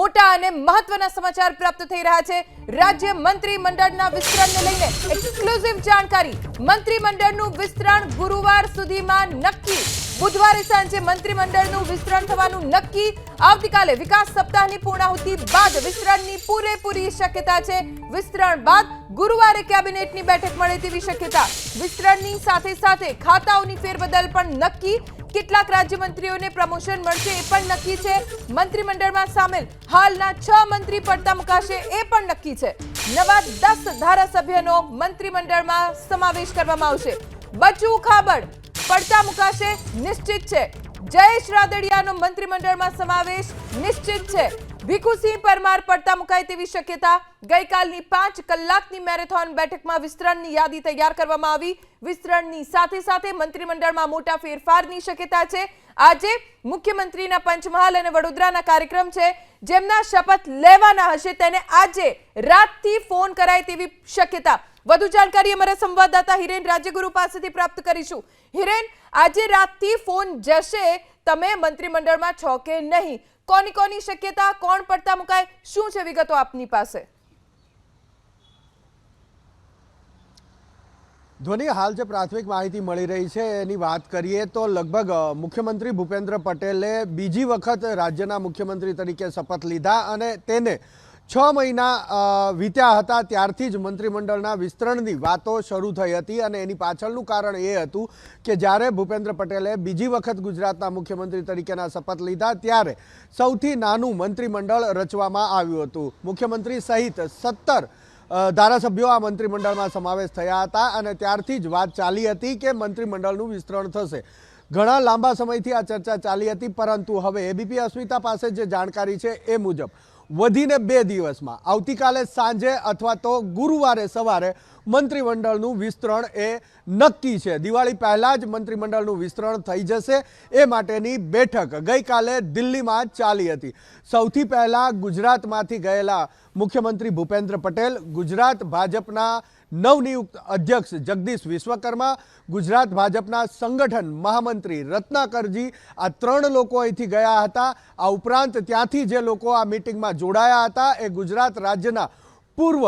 મોટા અને મહત્વના સમાચાર પ્રાપ્ત થઈ રહ્યા છે. રાજ્ય મંત્રીમંડળના વિસ્તરણને લઈને એક્સક્લુઝિવ જાણકારી. મંત્રીમંડળનું વિસ્તરણ ગુરુવાર સુધીમાં નક્કી. બુધવારે સાંજે મંત્રીમંડળનું વિસ્તરણ થવાનું નક્કી. આવતીકાલે વિકાસ સપ્તાહની પૂર્ણાહુતિ બાદ વિસ્તરણની પૂરેપૂરી શક્યતા છે. વિસ્તરણ બાદ ગુરુવારે કેબિનેટની બેઠક મળે તેવી શક્યતા. વિસ્તરણની સાથે સાથે ખાતાઓની ફેરબદલ પણ નક્કી. કેટલાક રાજ્યમંત્રીઓને પ્રમોશન મળશે એ પણ નક્કી છે. મંત્રીમંડળમાં સામેલ હાલના છ મંત્રી પડતા મુકાશે એ પણ નક્કી છે. નવા દસ ધારાસભ્યનો મંત્રીમંડળમાં સમાવેશ કરવામાં આવશે. બચુ ખાબડ પડતા મુકાશે નિશ્ચિત છે. જયેશ રાદડિયાનો મંત્રીમંડળમાં સમાવેશ નિશ્ચિત છે. ભીખુસિંહ પરમાર પડતા મુકાય તેવી શક્યતા. ગઈકાલની પાંચ કલાકની મેરેથોન બેઠકમાં વિસ્તરણની યાદી તૈયાર કરવામાં આવી. વિસ્તરણની સાથે સાથે મંત્રીમંડળમાં મોટા ફેરફારની શક્યતા છે. આજે મુખ્યમંત્રીના પંચમહાલ અને વડોદરાના કાર્યક્રમ છે. જેમના શપથ લેવાના હશે તેને આજે રાતથી ફોન કરાય તેવી શક્યતા. વધુ જાણકારી અમારા સંવાદદાતા હિરેન રાજ્યગુરુ પાસેથી પ્રાપ્ત કરીશું. હિરેન, આજે રાતથી ફોન જશે. તમે મંત્રીમંડળમાં છો કે નહીં? કોની કોની શક્યતા, કોણ પડતા મુકાય, શું છે વિગતો આપની પાસે? ધ્વની, હાલ જે પ્રાથમિક માહિતી મળી રહી છે, એની વાત કરીએ તો લગભગ મુખ્યમંત્રી ભૂપેન્દ્ર પટેલે બીજી વખત રાજ્યના મુખ્યમંત્રી તરીકે શપથ લીધા અને તેને છ મહિના વીત્યા હતા ત્યારથી જ મંત્રીમંડળના વિસ્તરણની વાતો શરૂ થઈ હતી અને એની પાછળનું કારણ એ હતું કે જ્યારે ભૂપેન્દ્ર પટેલે બીજી વખત ગુજરાતના મુખ્યમંત્રી તરીકેના શપથ લીધા ત્યારે સૌથી નાનું મંત્રીમંડળ રચવામાં આવ્યું હતું. મુખ્યમંત્રી સહિત સત્તર ધારાસભ્યો આ મંત્રીમંડળમાં સમાવેશ થયા હતા અને ત્યારથી જ વાત ચાલી હતી કે મંત્રીમંડળનું વિસ્તરણ થશે. ઘણા લાંબા સમયથી આ ચર્ચા ચાલી હતી, પરંતુ હવે એબીપી અસ્મિતા પાસે જે જાણકારી છે એ મુજબ વધીને બે દિવસમાં, આવતીકાલે સાંજે અથવા તો ગુરુવારે સવારે મંત્રીમંડળનું વિસ્તરણ એ નક્કી છે. દિવાળી પહેલાં જ મંત્રીમંડળનું વિસ્તરણ થઈ જશે. એ માટેની બેઠક ગઈકાલે દિલ્હીમાં ચાલી હતી. સૌથી પહેલાં ગુજરાતમાંથી ગયેલા મુખ્યમંત્રી ભૂપેન્દ્ર પટેલ, ગુજરાત ભાજપના નવનિયુક્ત અધ્યક્ષ જગદીશ વિશ્વકર્મા, ગુજરાત ભાજપના સંગઠન મહામંત્રી રત્નાકરજી, આ ત્રણ લોકો અહીંથી ગયા હતા. આ ઉપરાંત ત્યાંથી જે લોકો આ મિટિંગમાં જોડાયા હતા એ ગુજરાત રાજ્યના પૂર્વ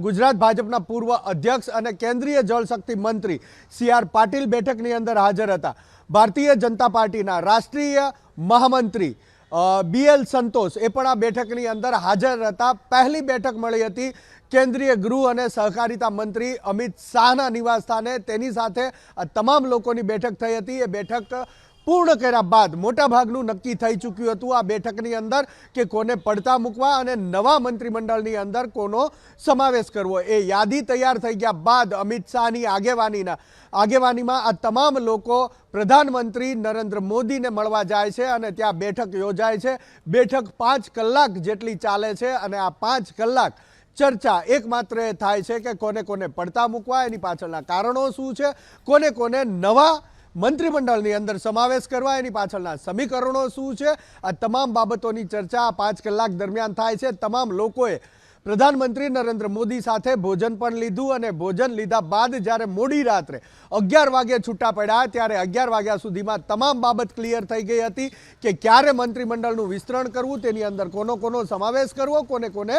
ગુજરાત ભાજપના પૂર્વ અધ્યક્ષ અને કેન્દ્રીય જળશક્તિ મંત્રી સી આર પાટીલ બેઠકની અંદર હાજર હતા. ભારતીય જનતા પાર્ટીના રાષ્ટ્રીય મહામંત્રી બી એલ સંતોષ એ પણ આ બેઠકની અંદર હાજર હતા. પહેલી બેઠક મળી હતી કેન્દ્રીય ગૃહ અને સહકારિતા મંત્રી અમિત શાહના નિવાસસ્થાને. તેની સાથે આ તમામ લોકોની બેઠક થઈ હતી. એ બેઠક પૂર્ણ કર્યા બાદ મોટાભાગનું નક્કી થઈ ચૂક્યું હતું આ બેઠકની અંદર કે કોને પડતા મૂકવા અને નવા મંત્રીમંડળની અંદર કોનો સમાવેશ કરવો. એ યાદી તૈયાર થઈ ગયા બાદ અમિત શાહની આગેવાનીના આગેવાનીમાં આ તમામ લોકો પ્રધાનમંત્રી નરેન્દ્ર મોદીને મળવા જાય છે અને ત્યાં બેઠક યોજાય છે. બેઠક પાંચ કલાક જેટલી ચાલે છે અને આ પાંચ કલાક ચર્ચા એકમાત્ર એ થાય છે કે કોને કોને પડતા મૂકવા, એની પાછળના કારણો શું છે, કોને કોને નવા મંત્રીમંડળની અંદર સમાવેશ કરવા, એની પાછળના સમીકરણો શું છે. આ તમામ બાબતોની ચર્ચા પાંચ કલાક દરમિયાન થાય છે. તમામ લોકોએ પ્રધાનમંત્રી નરેન્દ્ર મોદી સાથે ભોજન પણ લીધું અને ભોજન લીધા બાદ જ્યારે મોડી રાત્રે અગિયાર વાગે છૂટા પડ્યા ત્યારે અગિયાર વાગ્યા સુધીમાં તમામ બાબત ક્લિયર થઈ ગઈ હતી કે ક્યારે મંત્રીમંડળનું વિસ્તરણ કરવું, તેની અંદર કોનો કોનો સમાવેશ કરવો, કોને કોને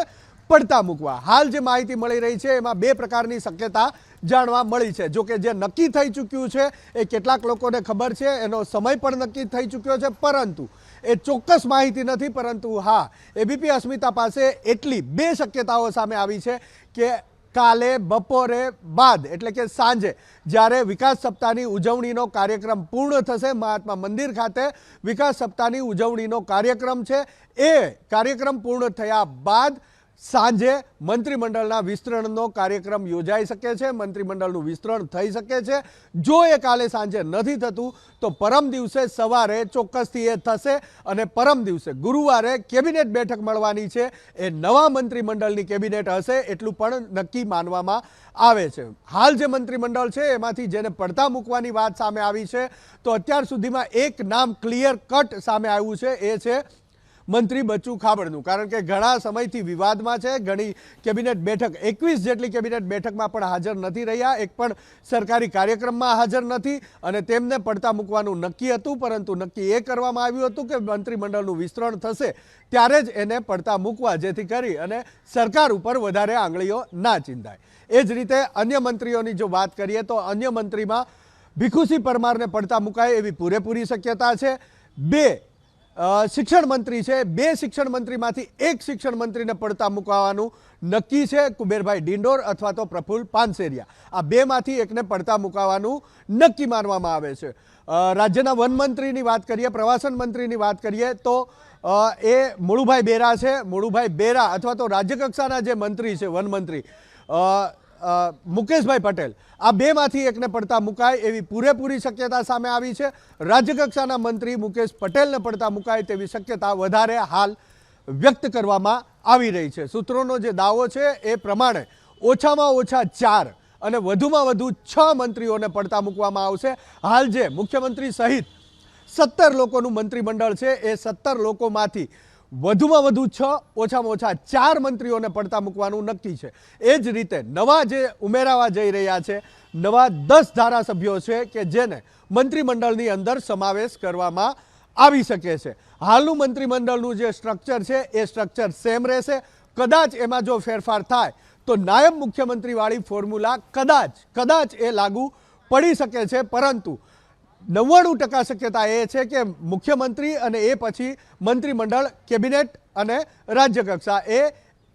પડતા મૂકવા. હાલ જે માહિતી મળી રહી છે, એમાં બે પ્રકારની શક્યતા જાણવા મળી છે. જો કે જે નક્કી થઈ ચૂક્યું છે, એ કેટલાક લોકોને ખબર છે, એનો સમય પણ નક્કી થઈ ચૂક્યો છે, પરંતુ એ ચોક્કસ માહિતી નથી, પરંતુ હા એબીપી અસ્મિતા પાસે એટલી બે શક્યતાઓ સામે આવી છે કે કાલે બપોરે બાદ, એટલે કે સાંજે, જ્યારે વિકાસ સપ્તાહની ઉજવણીનો કાર્યક્રમ પૂર્ણ થશે, મહાત્મા મંદિર ખાતે વિકાસ સપ્તાહની ઉજવણીનો કાર્યક્રમ છે. એ કાર્યક્રમ પૂર્ણ થયા બાદ સાંજે મંત્રીમંડળના વિસ્તરણનો કાર્યક્રમ યોજાઈ શકે છે, મંત્રીમંડળનું વિસ્તરણ થઈ શકે છે. જો એ કાલે સાંજે નથી થતું, તો પરમ દિવસે સવારે ચોક્કસથી એ થશે અને પરમ દિવસે ગુરુવારે કેબિનેટ બેઠક મળવાની છે. એ નવા મંત્રીમંડળની કેબિનેટ હશે એટલું પણ નક્કી માનવામાં આવે છે. હાલ જે મંત્રીમંડળ છે, એમાંથી જેને પડતા મૂકવાની વાત સામે આવી છે, તો અત્યાર સુધીમાં એક નામ ક્લિયર કટ સામે આવ્યું છે, એ છે મંત્રી બચ્ચુ ખાબડનું. કારણ કે ઘણા સમયથી વિવાદમાં છે. ઘણી કેબિનેટ બેઠક, એકવીસ જેટલી કેબિનેટ બેઠકમાં પણ હાજર નથી રહ્યા. એક પણ સરકારી કાર્યક્રમમાં હાજર નથી અને તેમને પડતા મૂકવાનું નક્કી હતું, પરંતુ નક્કી એ કરવામાં આવ્યું હતું કે મંત્રીમંડળનું વિસ્તરણ થશે, ત્યારે જ એને પડતા મૂકવા જેથી કરી અને સરકાર ઉપર વધારે આંગળીઓ ના ચિંતાય એ જ રીતે અન્ય મંત્રીઓની જો વાત કરીએ તો અન્ય મંત્રીમાં ભીખુસિંહ પરમારને પડતા મુકાય એવી પૂરેપૂરી શક્યતા છે. બે શિક્ષણ મંત્રી છે. બે શિક્ષણ મંત્રીમાંથી એક શિક્ષણ મંત્રીને પડતા મુકાવાનું નક્કી છે કુબેરભાઈ ડિંડોર અથવા તો પ્રફુલ્લ પાનસેરિયા. આ બેમાંથી એકને પડતા મુકાવાનું નક્કી માનવામાં આવે છે. રાજ્યના વનમંત્રીની વાત કરીએ પ્રવાસન મંત્રીની વાત કરીએ તો એ મુળુભાઈ બેરા છે. મુળુભાઈ બેરા અથવા તો રાજ્યકક્ષાના જે મંત્રી છે વન મંત્રી અ, અ, મુકેશભાઈ પટેલ. આ બેમાંથી એકને પડતા મુકાય એવી પૂરેપૂરી શક્યતા સામે આવી છે. રાજ્યકક્ષાના મંત્રી મુકેશ પટેલને પડતા મુકાય તેવી શક્યતા વધારે હાલ વ્યક્ત કરવામાં આવી રહી છે. સૂત્રોનો જે દાવો છે એ પ્રમાણે ઓછામાં ઓછા ચાર અને વધુમાં વધુ છ મંત્રીઓને પડતા મૂકવામાં આવશે. હાલ જે મુખ્યમંત્રી સહિત સત્તર લોકોનું મંત્રીમંડળ છે, એ સત્તર લોકોમાંથી વધુમાં વધુ છ, ઓછામાં ઓછા ચાર મંત્રીઓને પડતા મૂકવાનું નક્કી છે. એ જ રીતે નવા જે ઉમેરાવા જઈ રહ્યા છે, નવા દસ ધારાસભ્યો છે કે જેને મંત્રીમંડળની અંદર સમાવેશ કરવામાં આવી શકે છે. હાલનું મંત્રીમંડળનું જે સ્ટ્રક્ચર છે, એ સ્ટ્રક્ચર સેમ રહેશે. કદાચ એમાં જો ફેરફાર થાય, તો નાયબ મુખ્યમંત્રીવાળી ફોર્મ્યુલા કદાચ કદાચ એ લાગુ પડી શકે છે, પરંતુ નવ્વાણું ટકા શક્યતા એ છે કે મુખ્યમંત્રી અને એ પછી મંત્રીમંડળ, કેબિનેટ અને રાજ્ય કક્ષા એ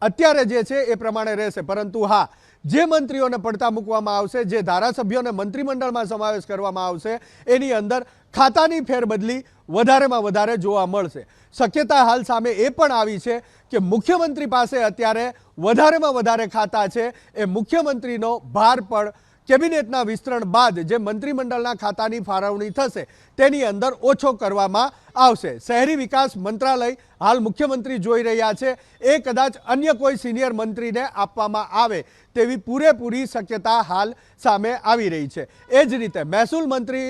અત્યારે જે છે એ પ્રમાણે રહેશે. પરંતુ હા, જે મંત્રીઓને પડતા મૂકવામાં આવશે, જે ધારાસભ્યોને મંત્રીમંડળમાં સમાવેશ કરવામાં આવશે, એની અંદર ખાતાની ફેરબદલી વધારેમાં વધારે જોવા મળશે. શક્યતા હાલ સામે એ પણ આવી છે કે મુખ્યમંત્રી પાસે અત્યારે વધારેમાં વધારે ખાતા છે. એ મુખ્યમંત્રીનો ભાર પણ કેબિનેટના વિસ્તરણ બાદ જે મંત્રીમંડળના ખાતાની ફાળવણી થશે, તેની અંદર ઓછો કરવામાં આવશે. શહેરી વિકાસ મંત્રાલય હાલ મુખ્યમંત્રી જોઈ રહ્યા છે. એ કદાચ અન્ય કોઈ સિનિયર મંત્રીને આપવામાં આવે તેવી પૂરેપૂરી શક્યતા હાલ સામે આવી રહી છે. એ જ રીતે મહેસૂલ મંત્રી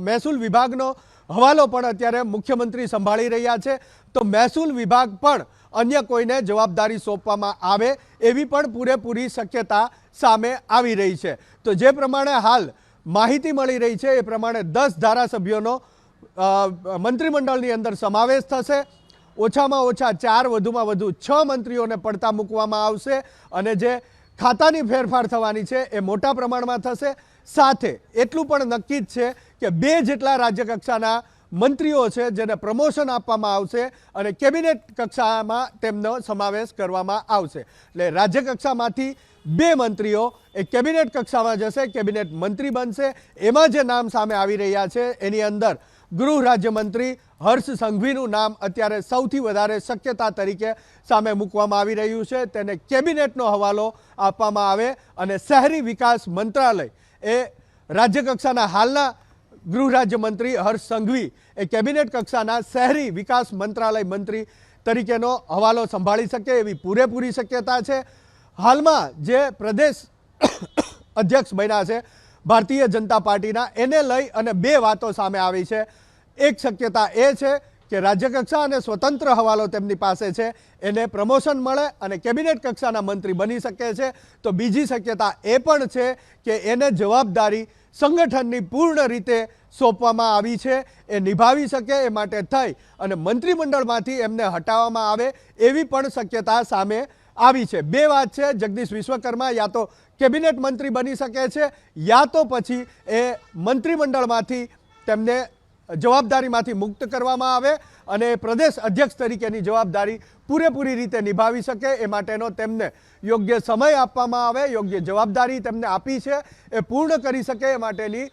મહેસૂલ વિભાગનો હવાલો પણ અત્યારે મુખ્યમંત્રી સંભાળી રહ્યા છે. તો મહેસૂલ વિભાગ પણ અન્ય કોઈને જવાબદારી સોંપવામાં આવે એવી પણ પૂરેપૂરી શક્યતા સામે આવી રહી છે. તો જે પ્રમાણે હાલ માહિતી મળી રહી છે, એ પ્રમાણે દસ ધારાસભ્યોનો મંત્રીમંડળની અંદર સમાવેશ થશે. ઓછામાં ઓછા ચાર, વધુમાં વધુ છ મંત્રીઓને પડતા મૂકવામાં આવશે અને જે ખાતાની ફેરફાર થવાની છે એ મોટા પ્રમાણમાં થશે. સાથે એટલું પણ નક્કી જ છે કે બે જેટલા રાજ્ય કક્ષાના મંત્રીઓ છે જેને પ્રમોશન આપવામાં આવશે અને કેબિનેટ કક્ષામાં તેમનો સમાવેશ કરવામાં આવશે. એટલે રાજ્ય કક્ષામાંથી બે મંત્રીઓ એ કેબિનેટ કક્ષામાં જશે, કેબિનેટ મંત્રી બનશે. એમાં જે નામ સામે આવી રહ્યા છે, એની અંદર ગૃહ રાજ્યમંત્રી હર્ષ સંઘવીનું નામ અત્યારે સૌથી વધારે શક્યતા તરીકે સામે મૂકવામાં આવી રહ્યું છે. તેને કેબિનેટનો હવાલો આપવામાં આવે અને શહેરી વિકાસ મંત્રાલય એ રાજ્યકક્ષાના હાલના ગૃહ રાજ્યમંત્રી હર્ષ સંઘવી એ કેબિનેટ કક્ષાના શહેરી વિકાસ મંત્રાલય મંત્રી તરીકેનો હવાલો સંભાળી શકે એવી પૂરેપૂરી શક્યતા છે. હાલમાં જે પ્રદેશ અધ્યક્ષ બન્યા છે, ભારતીય જનતા પાર્ટીના, એને લઈ અને બે વાતો સામે આવી છે. એક શક્યતા એ છે કે રાજ્ય કક્ષા અને સ્વતંત્ર હવાલો તેમની પાસે છે, એને પ્રમોશન મળે અને કેબિનેટ કક્ષાના મંત્રી બની શકે છે. તો બીજી શક્યતા એ પણ છે કે એને જવાબદારી સંગઠનની પૂર્ણ રીતે સોંપવામાં આવી છે. એ નિભાવી શકે એ માટે થઈ અને મંત્રીમંડળમાંથી એમને હટાવવામાં આવે એવી પણ શક્યતા સામે આવી છે. બે વાત છે, જગદીશ વિશ્વકર્મા, યા તો કેબિનેટ મંત્રી બની શકે છે, યા તો પછી એ મંત્રીમંડળમાંથી તેમને જવાબદારીમાંથી મુક્ત કરવામાં આવે અને પ્રદેશ અધ્યક્ષ તરીકેની જવાબદારી પૂરેપૂરી રીતે નિભાવી શકે એ માટેનો તેમને યોગ્ય સમય આપવામાં આવે, યોગ્ય જવાબદારી તેમને આપી છે, એ પૂર્ણ કરી શકે એ માટેની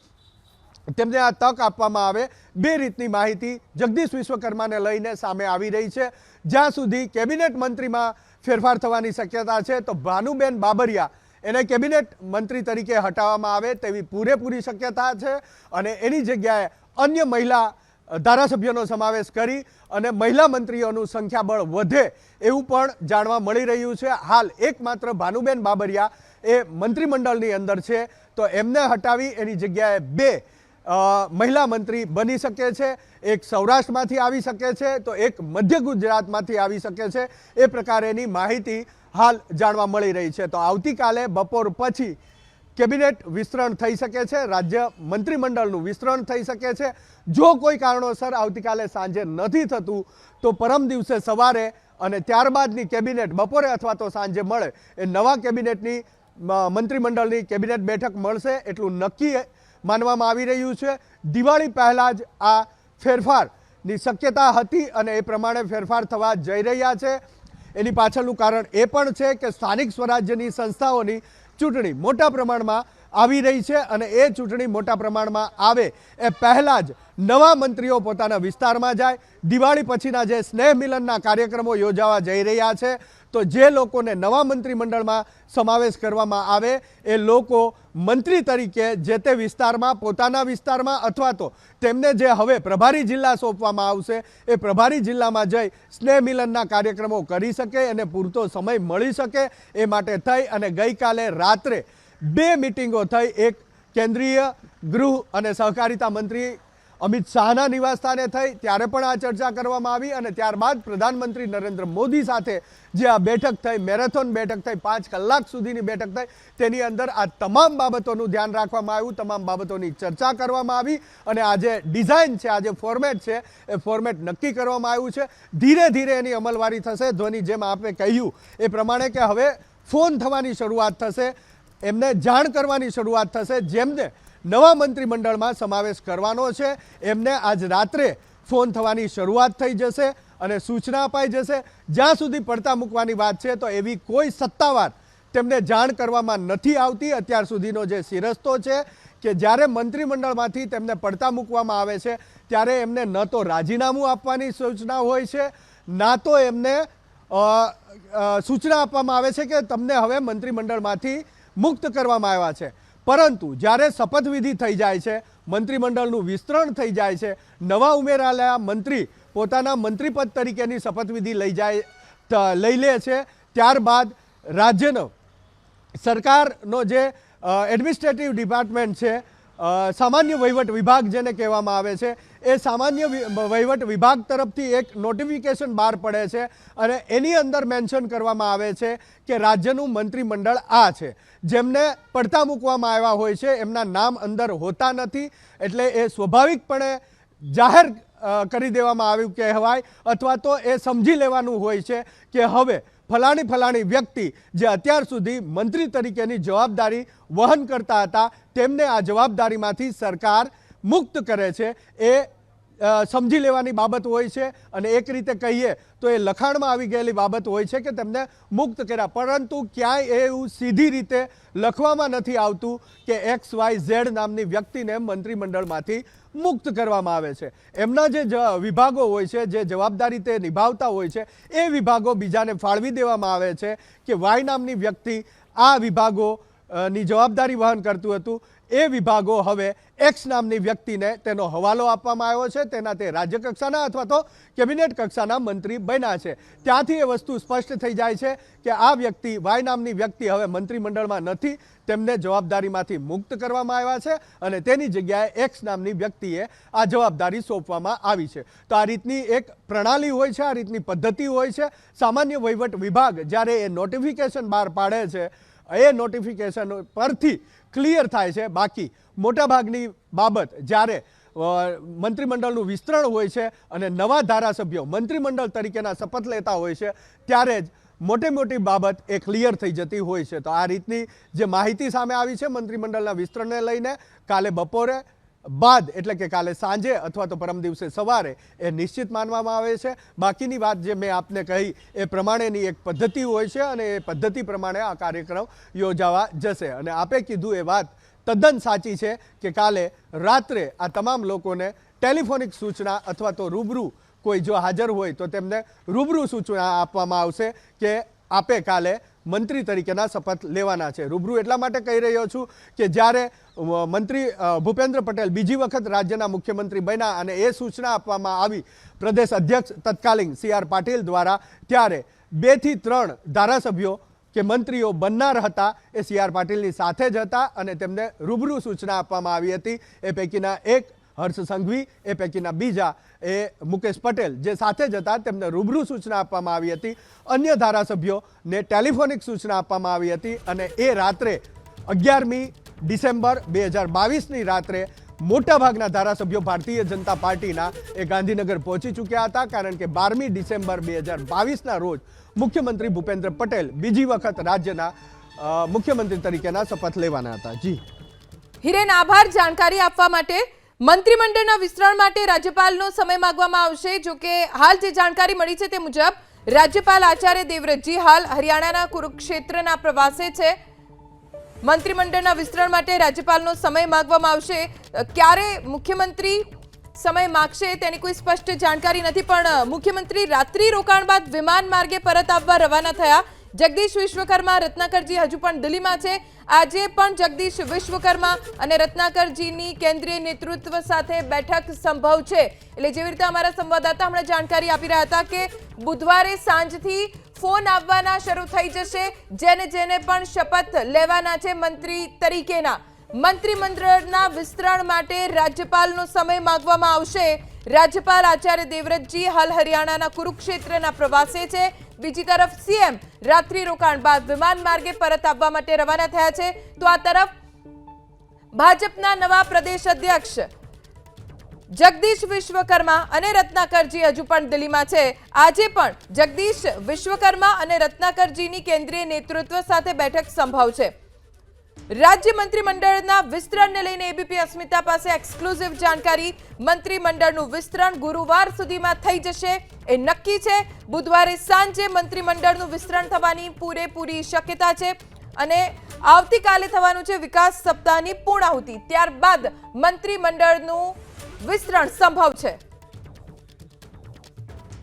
તેમને આ તક આપવામાં આવે બે રીતની માહિતી જગદીશ વિશ્વકર્માને લઈને સામે આવી રહી છે. જ્યાં સુધી કેબિનેટ મંત્રીમાં ફેરફાર થવાની શક્યતા છે, તો ભાનુબેન બાબરિયા એને કેબિનેટ મંત્રી તરીકે હટાવવામાં આવે તેવી પૂરેપૂરી શક્યતા છે અને એની જગ્યાએ અન્ય મહિલા ધારાસભ્યોનો સમાવેશ કરી અને મહિલા મંત્રીઓનું સંખ્યાબળ વધે એવું પણ જાણવા મળી રહ્યું છે. હાલ એકમાત્ર ભાનુબેન બાબરિયા એ મંત્રીમંડળની અંદર છે. તો એમને હટાવી એની જગ્યાએ બે મહિલા મંત્રી બની શકે છે. એક સૌરાષ્ટ્રમાંથી આવી શકે છે. તો એક મધ્ય ગુજરાતમાંથી આવી શકે છે. એ પ્રકારેની માહિતી હાલ જાણવા મળી રહી છે. તો આવતીકાલે બપોર પછી કેબિનેટ વિસ્તરણ થઈ શકે છે, રાજ્ય મંત્રીમંડળનું વિસ્તરણ થઈ શકે છે. જો કોઈ કારણોસર આવતીકાલે સાંજે નથી થતું, તો પરમ દિવસે સવારે અને ત્યારબાદની કેબિનેટ બપોરે અથવા તો સાંજે મળે એ નવા કેબિનેટની મંત્રીમંડળની કેબિનેટ બેઠક મળશે એટલું નક્કી માનવામાં આવી રહ્યું છે. દિવાળી પહેલાં જ આ ફેરફારની શક્યતા હતી અને એ પ્રમાણે ફેરફાર થવા જઈ રહ્યા છે. એની પાછળનું કારણ એ પણ છે કે સ્થાનિક સ્વરાજ્યની સંસ્થાઓની ચૂંટણી મોટા પ્રમાણમાં આવી રહી છે અને એ ચૂંટણી મોટા પ્રમાણમાં આવે એ પહેલાં જ નવા મંત્રીઓ પોતાના વિસ્તારમાં જાય. દિવાળી પછીના જે સ્નેહ મિલનના કાર્યક્રમો યોજાવા જઈ રહ્યા છે, તો જે લોકોને નવા મંત્રીમંડળમાં સમાવેશ કરવામાં આવે, એ લોકો મંત્રી તરીકે જે તે વિસ્તારમાં, પોતાના વિસ્તારમાં અથવા તો તેમને જે હવે પ્રભારી જિલ્લા સોંપવામાં આવશે, એ પ્રભારી જિલ્લામાં જઈ સ્નેહ મિલનના કાર્યક્રમો કરી શકે અને પૂરતો સમય મળી શકે એ માટે થઈ અને ગઈકાલે રાત્રે બે મિટિંગો થઈ. એક કેન્દ્રીય ગૃહ અને સહકારિતા મંત્રી અમિત શાહના નિવાસસ્થાને થઈ. ત્યારે પણ આ ચર્ચા કરવામાં આવી અને ત્યારબાદ પ્રધાનમંત્રી નરેન્દ્ર મોદી સાથે જે આ બેઠક થઈ, મેરેથોન બેઠક થઈ, પાંચ કલાક સુધીની બેઠક થઈ, તેની અંદર આ તમામ બાબતોનું ધ્યાન રાખવામાં આવ્યું. તમામ બાબતોની ચર્ચા કરવામાં આવી અને આ જે ડિઝાઇન છે, આ જે ફોર્મેટ છે, એ ફોર્મેટ નક્કી કરવામાં આવ્યું છે. ધીરે ધીરે એની અમલવારી થશે. ધ્વની જેમ આપે કહ્યું એ પ્રમાણે કે હવે ફોન થવાની શરૂઆત થશે. એમને જાણ કરવાની શરૂઆત થશે, જેમને નવા મંત્રીમંડળમાં સમાવેશ કરવાનો છે. એમને આજ રાત્રે ફોન થવાની શરૂઆત થઈ જશે અને સૂચના અપાઈ જશે. જ્યાં સુધી પડતા મૂકવાની વાત છે, તો એવી કોઈ સત્તાવાર તેમને જાણ કરવામાં નથી આવતી. અત્યાર સુધીનો જે સિરસ્તો છે કે જ્યારે મંત્રીમંડળમાંથી તેમને પડતા મૂકવામાં આવે છે, ત્યારે એમને ન તો રાજીનામું આપવાની સૂચના હોય છે, ના તો એમને સૂચના આપવામાં આવે છે કે તમને હવે મંત્રીમંડળમાંથી મુક્ત કરવામાં આવ્યા છે. પરંતુ જ્યારે શપથવિધિ થઈ જાય છે, મંત્રીમંડળનું વિસ્તરણ થઈ જાય છે, નવા ઉમેરાયેલા મંત્રી પોતાના મંત્રીપદ તરીકેની શપથવિધિ લઈ જાય લઈ લે છે, ત્યારબાદ રાજ્યનો સરકારનો જે એડમિનિસ્ટ્રેટિવ ડિપાર્ટમેન્ટ છે સામાન્ય વહીવટ વિભાગ જેને કહેવામાં આવે છે એ સામાન્ય વહીવટ વિભાગ તરફથી એક નોટિફિકેશન બહાર પડે છે અને એની અંદર મેન્શન કરવામાં આવે છે કે રાજ્યનું મંત્રીમંડળ આ છે. જેમને પડતા મૂકવામાં આવ્યા હોય છે, એમના નામ અંદર હોતા નથી, એટલે એ સ્વાભાવિકપણે જાહેર કરી દેવામાં આવ્યું કહેવાય અથવા તો એ સમજી લેવાનું હોય છે કે હવે ફલાણી ફલાણી વ્યક્તિ જે અત્યાર સુધી મંત્રી તરીકેની જવાબદારી વહન કરતા હતા, તેમને આ જવાબદારીમાંથી સરકાર મુક્ત કરે છે, એ સમજી લેવાની બાબત હોય છે અને એક રીતે કહીએ તો એ લખાણમાં આવી ગયેલી બાબત હોય છે કે તેમને મુક્ત કર્યા. પરંતુ ક્યાંય એવું સીધી રીતે લખવામાં નથી આવતું કે એક્સ, વાય, ઝેડ નામની વ્યક્તિને મંત્રીમંડળમાંથી મુક્ત કરવામાં આવે છે. એમના જે વિભાગો હોય છે, જે જવાબદારી તે નિભાવતા હોય છે, એ વિભાગો બીજાને ફાળવી દેવામાં આવે છે કે વાય નામની વ્યક્તિ આ વિભાગો ની જવાબદારી વહન કરતું હતું. એ વિભાગો હવે એક્સ નામની વ્યક્તિને તેનો હવાલો આપવામાં આવ્યો છે. તેના તે રાજ્ય કક્ષાના અથવા તો કેબિનેટ કક્ષાના મંત્રી બન્યા છે. ત્યાંથી એ વસ્તુ સ્પષ્ટ થઈ જાય છે કે આ વ્યક્તિ વાય નામની વ્યક્તિ હવે મંત્રીમંડળમાં નથી. તેમને જવાબદારીમાંથી મુક્ત કરવામાં આવ્યા છે અને તેની જગ્યાએ એક્સ નામની વ્યક્તિએ આ જવાબદારી સોંપવામાં આવી છે. તો આ રીતની એક પ્રણાલી હોય છે, આ રીતની પદ્ધતિ હોય છે. સામાન્ય વહીવટ વિભાગ જ્યારે એ નોટિફિકેશન બહાર પાડે છે એ નોટિફિકેશન પરથી ક્લિયર થાય છે. બાકી મોટાભાગની બાબત જ્યારે મંત્રીમંડળનું વિસ્તરણ હોય છે અને નવા ધારાસભ્યો મંત્રીમંડળ તરીકેના શપથ લેતા હોય છે, ત્યારે જ મોટી મોટી બાબત એ ક્લિયર થઈ જતી હોય છે. તો આ રીતની જે માહિતી સામે આવી છે મંત્રીમંડળના વિસ્તરણને લઈને, કાલે બપોરે બાદ એટલે કે કાલે સાંજે અથવા તો પરમ દિવસે સવારે એ નિશ્ચિત માનવામાં આવે છે. બાકીની વાત જે મેં આપને કહી એ પ્રમાણેની એક પદ્ધતિ હોય છે અને એ પદ્ધતિ પ્રમાણે આ કાર્યક્રમ યોજાવા જશે. અને આપે કીધું એ વાત તદ્દન સાચી છે કે કાલે રાત્રે આ તમામ લોકોને ટેલિફોનિક સૂચના અથવા તો રૂબરૂ કોઈ જો હાજર હોય તો તેમને રૂબરૂ સૂચના આપવામાં આવશે કે આપે કાલે મંત્રી તરીકેના શપથ લેવાના છે. રૂબરૂ એટલા માટે કહી રહ્યો છું કે જ્યારે મંત્રી ભૂપેન્દ્ર પટેલ બીજી વખત રાજ્યના મુખ્યમંત્રી બન્યા અને એ સૂચના આપવામાં આવી, પ્રદેશ અધ્યક્ષ તત્કાલીન સી આર પાટીલ દ્વારા, ત્યારે બેથી ત્રણ ધારાસભ્યો કે મંત્રીઓ બનનાર હતા એ સી આર પાટીલની સાથે જ હતા અને તેમને રૂબરૂ સૂચના આપવામાં આવી હતી. એ પૈકીના એક હર્ષ સંઘવી, એ પૈકીના બીજા એ મુકેશ પટેલ, જે સાથે જ હતા, તેમને રૂબરૂ સૂચના આપવામાં આવી હતી. અન્ય ધારાસભ્યોને ટેલિફોનિક સૂચના આપવામાં આવી હતી અને એ રાત્રે અગિયારમી ડિસેમ્બર બે હજાર બાવીસની રાત્રે મોટાભાગના ધારાસભ્યો ભારતીય જનતા પાર્ટીના એ ગાંધીનગર પહોંચી ચૂક્યા હતા, કારણ કે બારમી ડિસેમ્બર બે હજાર બાવીસના રોજ મુખ્યમંત્રી ભૂપેન્દ્ર પટેલ બીજી વખત રાજ્યના મુખ્યમંત્રી તરીકેના શપથ લેવાના હતા. જી. હિરેન, આભાર. જાણકારી આપવા માટે મંત્રીમંડળના વિસ્તરણ માટે રાજ્યપાલનો સમય માંગવામાં આવશે. જો કે હાલ જે જાણકારી મળી છે તે મુજબ, રાજ્યપાલ આચાર્ય દેવવ્રતજી હાલ હરિયાણાના કુરુક્ષેત્રના પ્રવાસે છે. મંત્રીમંડળના વિસ્તરણ માટે રાજ્યપાલનો સમય માંગવામાં આવશે. ક્યારે મુખ્યમંત્રી સમય માગશે તેની કોઈ સ્પષ્ટ જાણકારી નથી, પણ મુખ્યમંત્રી રાત્રિ રોકાણ બાદ વિમાન માર્ગે પરત આવવા રવાના થયા. જગદીશ વિશ્વકર્મા રત્નાકરજી હજુ પણ દિલ્હીમાં છે. આજે પણ જગદીશ વિશ્વકર્મા અને રત્નાકરજીની કેન્દ્રીય નેતૃત્વ સાથે બેઠક સંભવ છે. એટલે જેવી રીતે અમારા સંવાદદાતા હમણાં જાણકારી આપી રહ્યા હતા કે બુધવારે સાંજથી ફોન આવવાના શરૂ થઈ જશે. જેને જેને પણ શપથ લેવાના છે મંત્રી તરીકેના. મંત્રીમંડળના વિસ્તરણ માટે રાજ્યપાલનો સમય માંગવામાં આવશે. રાજ્યપાલ આચાર્ય દેવવ્રતજી હાલ હરિયાણાના કુરુક્ષેત્રના પ્રવાસે છે. બીજી તરફ સીએમ રાત્રિ રોકાણ બાદ વિમાન માર્ગે પરત આવવા માટે રવાના થયા છે. તો આ તરફ ભાજપના નવા પ્રદેશ અધ્યક્ષ જગદીશ વિશ્વકર્મા અને રત્નાકરજી હજુ પણ દિલ્હીમાં છે. આજે પણ જગદીશ વિશ્વકર્મા અને રત્નાકરજીની કેન્દ્રીય નેતૃત્વ સાથે બેઠક સંભવ છે. રાજ્ય મંત્રીમંડળના વિસ્તરણને લઈને એબીપી અસ્મિતા પાસે એક્સક્લુઝિવ જાણકારી. મંત્રીમંડળનું વિસ્તરણ ગુરુવાર સુધીમાં થઈ જશે. એ નક્કી છે, બુધવારે સાંજે મંત્રીમંડળનું વિસ્તરણ થવાની પૂરેપૂરી શક્યતા છે અને આવતીકાલે થવાનું છે વિકાસ સપ્તાહની પૂર્ણાહુતિ. ત્યારબાદ મંત્રીમંડળનું વિસ્તરણ સંભવ છે.